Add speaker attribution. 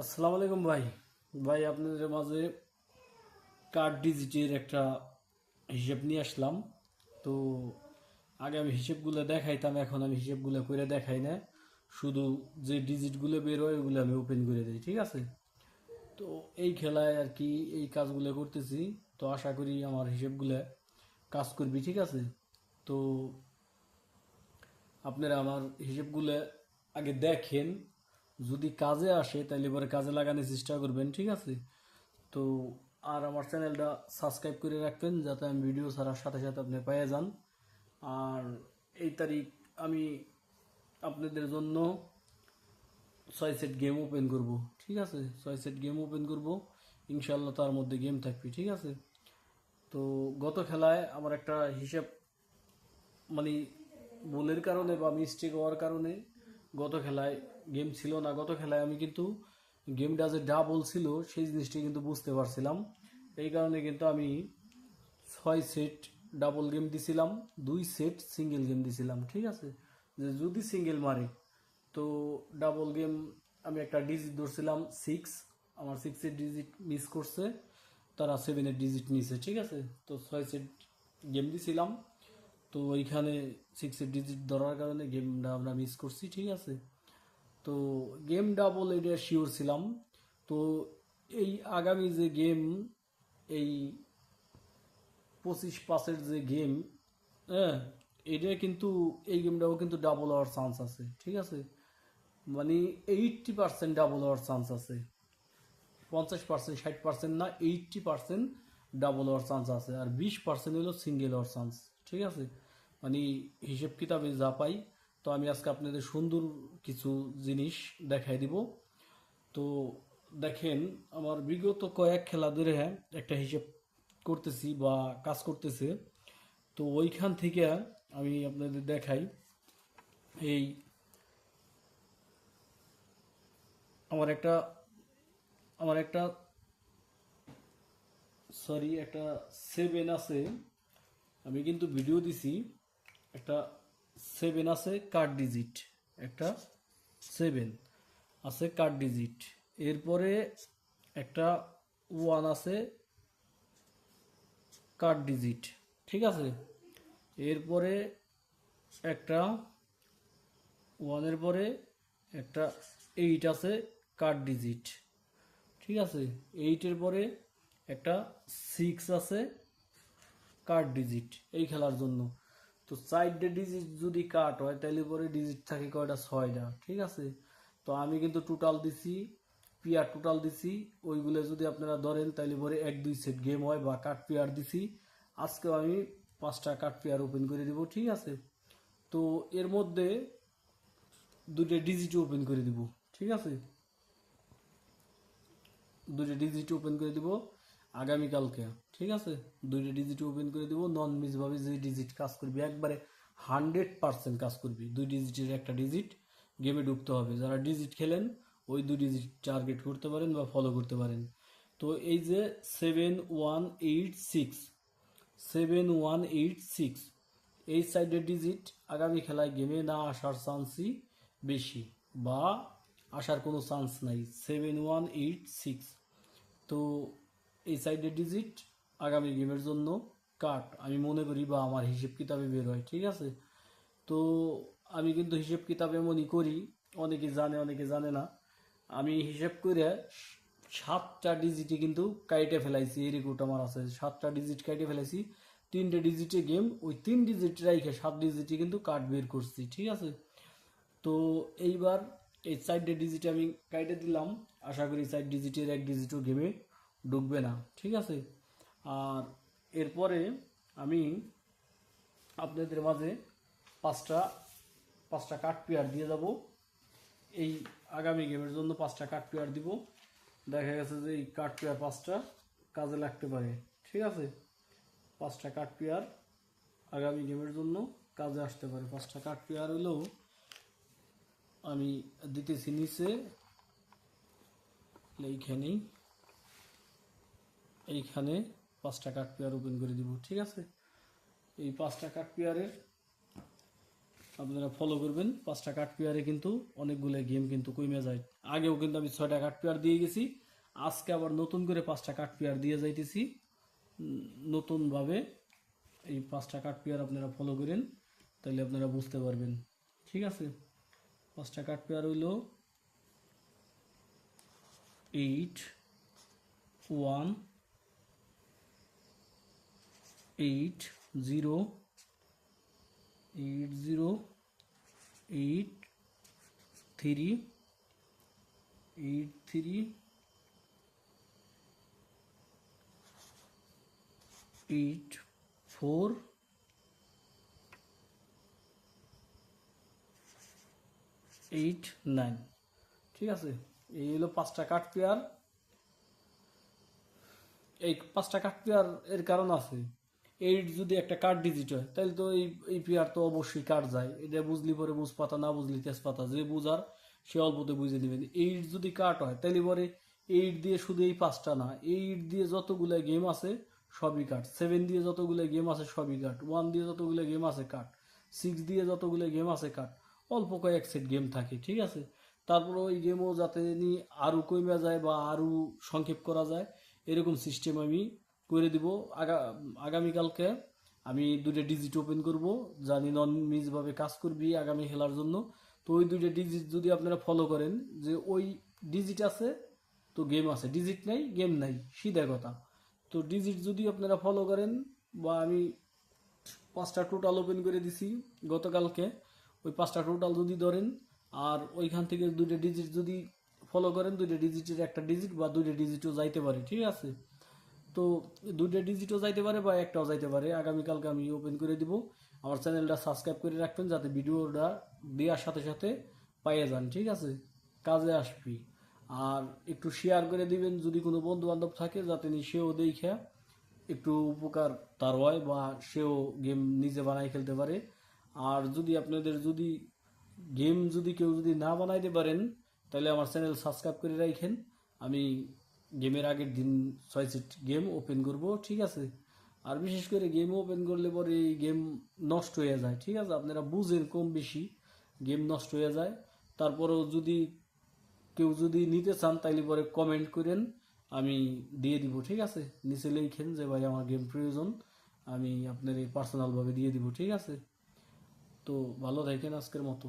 Speaker 1: আসসালামু আলাইকুম ভাই। ভাই, আপনাদের মাঝে কার্ড ডিজিটের একটা হিসেব নিয়ে আসলাম। তো আগে আমি হিসেবগুলো দেখাইতাম, এখন আমি হিসেবগুলো করে দেখাই না। শুধু যে ডিজিটগুলো বের হয় ওগুলো আমি ওপেন করে দিই, ঠিক আছে? তো এই খেলায় আর কি এই কাজগুলো করতেছি। তো আশা করি আমার হিসেবগুলো কাজ করবি, ঠিক আছে? তো আপনারা আমার হিসেবগুলো আগে দেখেন। যদি কাজে আসে, তাহলে এবারে কাজে লাগানোর চেষ্টা করবেন, ঠিক আছে? তো আর আমার চ্যানেলটা সাবস্ক্রাইব করে রাখবেন, যাতে আমি ভিডিও ছাড়ার সাথে সাথে আপনি পেয়ে যান। আর এই তারিখ আমি আপনাদের জন্য ছয় সেট গেম ওপেন করব, ঠিক আছে? ছয় সেট গেম ওপেন করব। ইনশাল্লাহ তার মধ্যে গেম থাকবে, ঠিক আছে? তো গত খেলায় আমার একটা হিসাব মানে ভুলের কারণে বা মিস্টেক হওয়ার কারণে গত খেলায় গেম ছিল না গত খেলায় আমি কিন্তু গেমটা যে ডাবল ছিল সেই জিনিসটি কিন্তু বুঝতে পারছিলাম। এই কারণে কিন্তু আমি ছয় সেট ডাবল গেম দিছিলাম, দুই সেট সিঙ্গেল গেম দিছিলাম, ঠিক আছে? যে যদি সিঙ্গেল মারে, তো ডাবল গেম আমি একটা ডিজিট ধরছিলাম সিক্স আমার সিক্সের ডিজিট মিস করছে, তারা সেভেনের ডিজিট নিছে, ঠিক আছে? তো ছয় সেট গেম দিছিলাম তো ওইখানে সিক্সের ডিজিট ধরার কারণে গেমটা আমরা মিস করছি, ঠিক আছে? তো গেম ডাবল এটা শিওর ছিলাম। তো এই আগামী যে গেম এই পঁচিশ পাসের যে গেম হ্যাঁ এটা কিন্তু, এই গেমটাও কিন্তু ডাবল হওয়ার চান্স আছে, ঠিক আছে? মানে এইটটি পার্সেন্ট ডাবল হওয়ার চান্স আছে। পঞ্চাশ পার্সেন্ট ষাট পার্সেন্ট না এইটটি পার্সেন্ট ডাবল হওয়ার চান্স আছে। আর বিশ পার্সেন্ট হলো সিঙ্গেল হওয়ার চান্স ঠিক আছে? মানে হিসেব কিতাবে যা পাই। তো আমি আজকে আপনাদের সুন্দর কিছু জিনিস দেখাই দিব। তো দেখেন, আমার বিগত কয়েক খেলা ধরে হ্যাঁ একটা হিসেব করতেছি বা কাজ করতেছে। তো ওইখান থেকে আমি আপনাদের দেখাই। এই আমার একটা আমার একটা সরি একটা সেভেন আছে। আমি কিন্তু ভিডিও দিছি, একটা সেভেন আছে কার্ড ডিজিট একটা সেভেন আছে কার্ড ডিজিট এরপরে একটা ওয়ান আছে কার্ড ডিজিট ঠিক আছে? এরপরে একটা ওয়ানের পরে একটা এইট আছে কার্ড ডিজিট ঠিক আছে? এইটের পরে একটা সিক্স আছে কার্ড ডিজিট এই খেলার জন্য? তো চারটে ডিজিট যদি কাট হয় তাহলে পরে ডিজিট থাকে কয়টা? ছয়টা, ঠিক আছে? তো আমি কিন্তু টোটাল দিছি, পিয়ার টোটাল দিছি, ওইগুলো যদি আপনারা ধরেন তাহলে পরে এক, দুই সেট গেম হয় বা কাট পেয়ার দিছি। আজকেও আমি পাঁচটা কাট পেয়ার ওপেন করে দিব, ঠিক আছে? তো এর মধ্যে দুটো ডিজিট ওপেন করে দিব, ঠিক আছে? দুটো ডিজিট ওপেন করে দিব। আগামীকালকে, ঠিক আছে? দুইটা ডিজিট ওপেন করে দিব নন মিসভাবে যে ডিজিট কাজ করবি, একবারে হান্ড্রেড পার্সেন্ট কাজ করবি। দুই ডিজিটের একটা ডিজিট গেমে ঢুকতে হবে। যারা ডিজিট খেলেন, ওই দুই ডিজিট টার্গেট করতে পারেন বা ফলো করতে পারেন। তো এই যে seven one eight six seven one eight six এই সাইডের ডিজিট আগামী খেলায় গেমে না আসার চান্সই বেশি বা আসার কোনো চান্স নাই। সেভেন ওয়ান এইট সিক্স তো এই সাইডের ডিজিট আগামী গেমের জন্য কাট আমি মনে করি, বা আমার হিসেব কিতাবে বের হয়, ঠিক আছে? তো আমি কিন্তু হিসেব কিতাব এমনই করি, অনেকে জানে অনেকে জানে না। আমি হিসেব করে সাতটা ডিজিটে কিন্তু কাইটে ফেলাইছি, এই রেকর্ড আমার আছে। সাতটা ডিজিট কাইটে ফেলাইছি, তিনটে ডিজিটে গেম ওই তিন ডিজিট রাইখে সাত ডিজিটে কিন্তু কার্ড বের করছি, ঠিক আছে? তো এইবার এই চারটে ডিজিট আমি কাইটে দিলাম। আশা করি চার ডিজিটের এক ডিজিটও গেমে ঢুকবে না, ঠিক আছে? আর এরপরে আমি আপনাদের মাঝে পাঁচটা পাঁচটা কাঠ পেয়ার দিয়ে যাব। এই আগামী গেমের জন্য পাঁচটা কাঠ পেয়ার দিব। দেখা গেছে যে এই কাঠ পেয়ার পাঁচটা কাজে লাগতে পারে, ঠিক আছে? পাঁচটা কাঠ পেয়ার আগামী গেমের জন্য কাজে আসতে পারে। পাঁচটা কাঠ পেয়ার হলেও আমি দিতেছি নিচে, এইখানেই। এইখানে পাঁচটা কাঠ পেয়ার ওপেন করে দিব, ঠিক আছে? এই পাঁচটা কাঠ পেয়ারের আপনারা ফলো করবেন। পাঁচটা কাঠ পেয়ারে কিন্তু অনেকগুলো গেম কিন্তু কমে যায়। আগেও কিন্তু আমি ছয়টা কাঠ পেয়ার দিয়ে গেছি। আজকে আবার নতুন করে পাঁচটা কাঠ পেয়ার দিয়ে যাইতেছি। নতুনভাবে এই পাঁচটা কাঠ পেয়ার আপনারা ফলো করেন তাহলে আপনারা বুঝতে পারবেন। ঠিক আছে? পাঁচটা কাঠ পেয়ার হইল eight one eight zero eight zero eight three eight three eight four eight nine ঠিক আছে এই হলো পাঁচটা কাঠ পেয়ার এই পাঁচটা কাঠ পেয়ার এর কারণ আছে এইট যদি একটা কার্ড ডিজিট হয় তাহলে তো এই পেয়ার তো অবশ্যই কাট যায়। এটা বুঝলি পরে বুঝপাতা না বুঝলি তেজপাতা, যে বুঝার সে অল্পতে বুঝে দিবেন এইট যদি কাট হয় তাহলে পরে এইট দিয়ে শুধু এই পাঁচটা না এইট দিয়ে যতগুলো গেম আছে, সবই কাট সেভেন দিয়ে যতগুলো গেম আছে, সবই কাট ওয়ান দিয়ে যতগুলো গেম আছে কাট সিক্স দিয়ে যতগুলো গেম আছে কাট অল্প কয়েক সেট গেম থাকে, ঠিক আছে? তারপর ওই গেমও যাতে নি আরও কমে যায় বা আরও সংক্ষেপ করা যায়, এরকম সিস্টেম আমি করে দিব। আগা, আগামীকালকে আমি দুইটা ডিজিট ওপেন করব। জানি নন মিসভাবে কাজ করবি আগামী খেলার জন্য। তো ওই দুইটা ডিজিট যদি আপনারা ফলো করেন, যে ওই ডিজিট আছে, তো গেম আছে। ডিজিট নাই গেম নাই। সিধা কথা। তো ডিজিট যদি আপনারা ফলো করেন, বা আমি পাঁচটা টোটাল ওপেন করে দিছি গতকালকে, ওই পাঁচটা টোটাল যদি ধরেন, আর ওইখান থেকে দুইটা ডিজিট যদি ফলো করেন, দুইটা ডিজিটের একটা ডিজিট বা দুইটা ডিজিটও যাইতে পারে। ঠিক আছে? তো দুইটা ডিজিটও যাইতে পারে বা একটাও যাইতে পারে। আগামীকালকে আমি ওপেন করে দিব। আমার চ্যানেলটা সাবস্ক্রাইব করে রাখবেন যাতে ভিডিওটা দেওয়ার সাথে সাথে পাইয়ে যান, ঠিক আছে? কাজে আসবি। আর একটু শেয়ার করে দিবেন যদি কোনো বন্ধু বান্ধব থাকে, যাতে সেও দেখে একটু উপকার তার হয় বা সেও গেম নিজে বানাই খেলতে পারে। আর যদি আপনাদের যদি গেম যদি কেউ যদি না বানাইতে পারেন, তাহলে আমার চ্যানেল সাবস্ক্রাইব করে রাখেন। আমি গেমের আগের দিন ছয় সেট গেম ওপেন করব, ঠিক আছে? আর বিশেষ করে গেম ওপেন করলে পরে এই গেম নষ্ট হয়ে যায়, ঠিক আছে? আপনারা বুঝেন কম বেশি গেম নষ্ট হয়ে যায়। তারপরেও যদি কেউ যদি নিতে চান, তাইলে পরে কমেন্ট করেন, আমি দিয়ে দিব, ঠিক আছে? নিচে লিখেন যে, ভাই, আমার গেম প্রয়োজন, আমি আপনার এই পার্সোনালভাবে দিয়ে দিব, ঠিক আছে? তো ভালো থাকেন আজকের মতো।